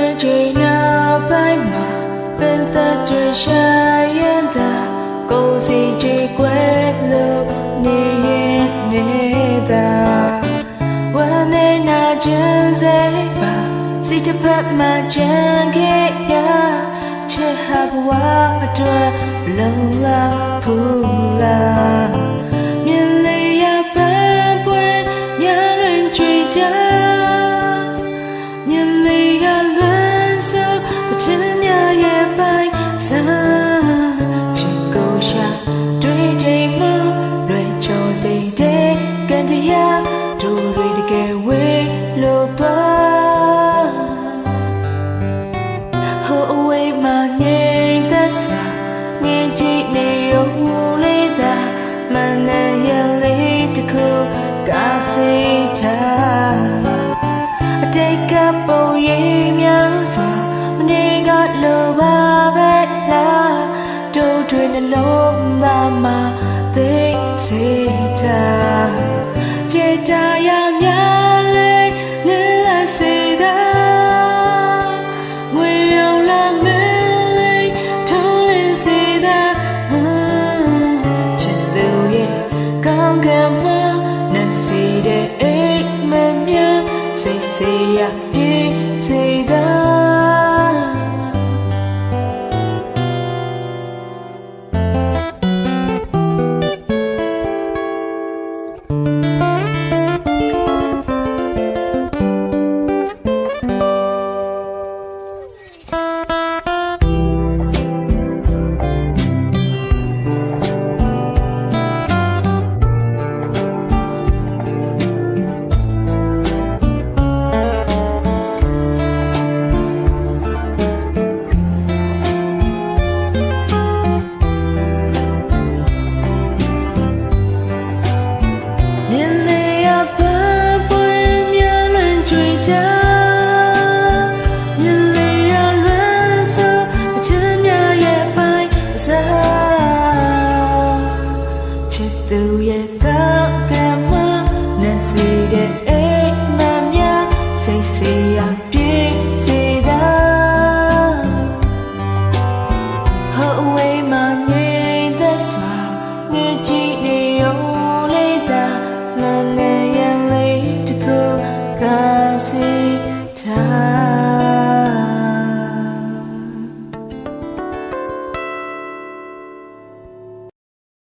တွေ့ကြနောက်ပိုင်းမှာပင်သက်တွေ့ရှာရင်သာကိုစီကြည့်ွယ်လို့နေရင်နေတာဝမ်းနေနာခြင်းစေပါစိတ်တစ်ဖက်မှာကြံခဲ့ရချစ်ဟာဘဝအတွက်လုံလောက်ဖူးလား ထားအတိတ်ကပုံရိပ်များစွာမနေကလိုပါပဲလားတို့တွေနှလုံးသားမှာသိစေချာ သူရဲ့ကောင်းကင်မှာနေစီတဲ့အိမ်မများစိတ်စေရပြေစေတာဟိုအဝေးမှာငြိမ်သက်စွာငြိမ်ကြည့်နေရုံလေးသာမနဲ့